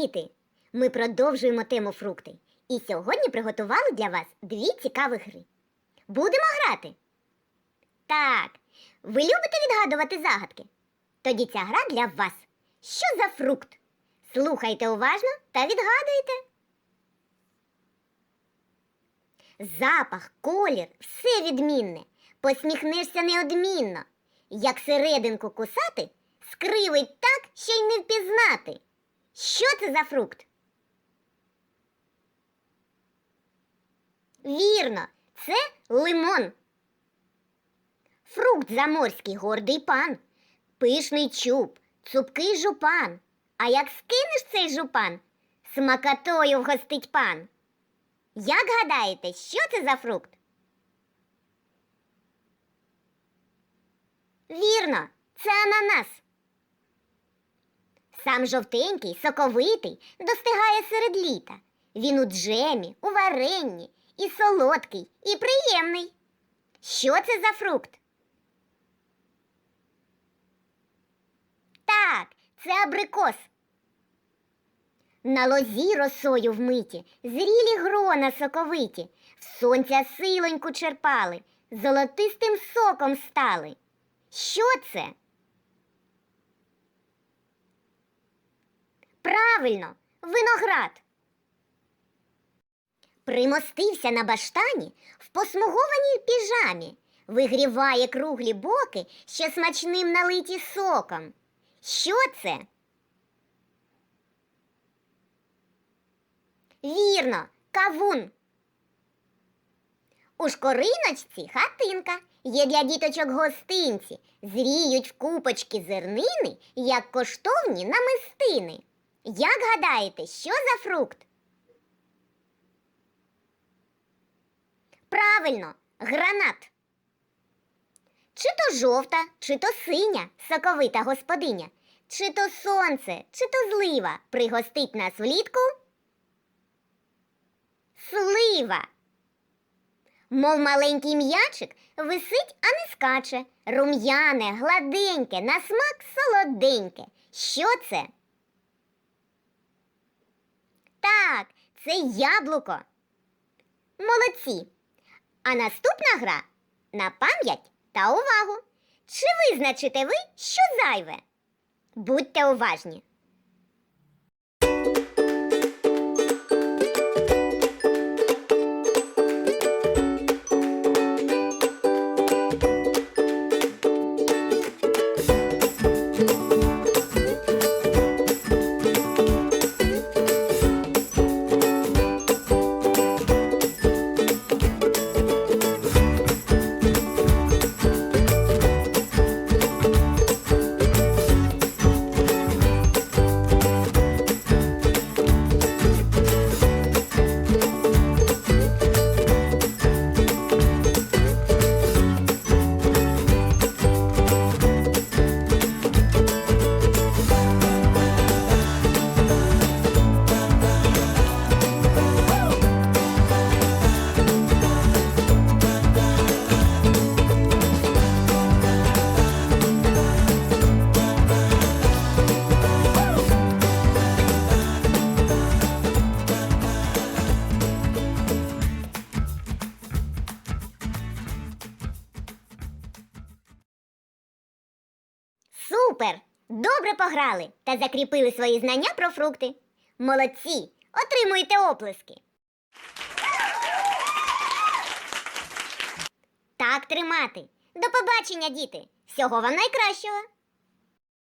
діти! Ми продовжуємо тему фрукти. І сьогодні приготували для вас дві цікаві гри. Будемо грати. Так, ви любите відгадувати загадки? Тоді ця гра для вас. Що за фрукт? Слухайте уважно та відгадуйте. Запах, колір, все відмінне. Посміхнешся неодмінно. Як серединку кусати, скривить так, що й не впізнати. Що це за фрукт? Вірно, це лимон. Фрукт заморський гордий пан, пишний чуб, цупкий жупан. А як скинеш цей жупан, смакатою вгостить пан. Як гадаєте, що це за фрукт? Вірно, це ананас. Сам жовтенький, соковитий, достигає серед літа. Він у джемі, у варенні, і солодкий, і приємний. Що це за фрукт? Так, це абрикос. На лозі росою вмиті, зрілі грона соковиті, в сонця силоньку черпали, золотистим соком стали. Що це? Правильно, виноград. Примостився на баштані в посмугованій піжамі, вигріває круглі боки, що смачним налиті соком. Що це? Вірно, кавун. У шкориночці хатинка. Є для діточок гостинці. Зріють в купочки зернини, як коштовні намистини. Як гадаєте, що за фрукт? Правильно, гранат. Чи то жовта, чи то синя соковита господиня, чи то сонце, чи то злива пригостить нас влітку? Слива. Мов маленький м'ячик висить, а не скаче. Рум'яне, гладеньке, на смак солоденьке. Що це? Так, це яблуко. Молодці. А наступна гра на пам'ять та увагу. Чи визначите ви, що зайве? Будьте уважні. Супер! Добре пограли та закріпили свої знання про фрукти. Молодці! Отримуйте оплески. Так тримати. До побачення, діти! Всього вам найкращого!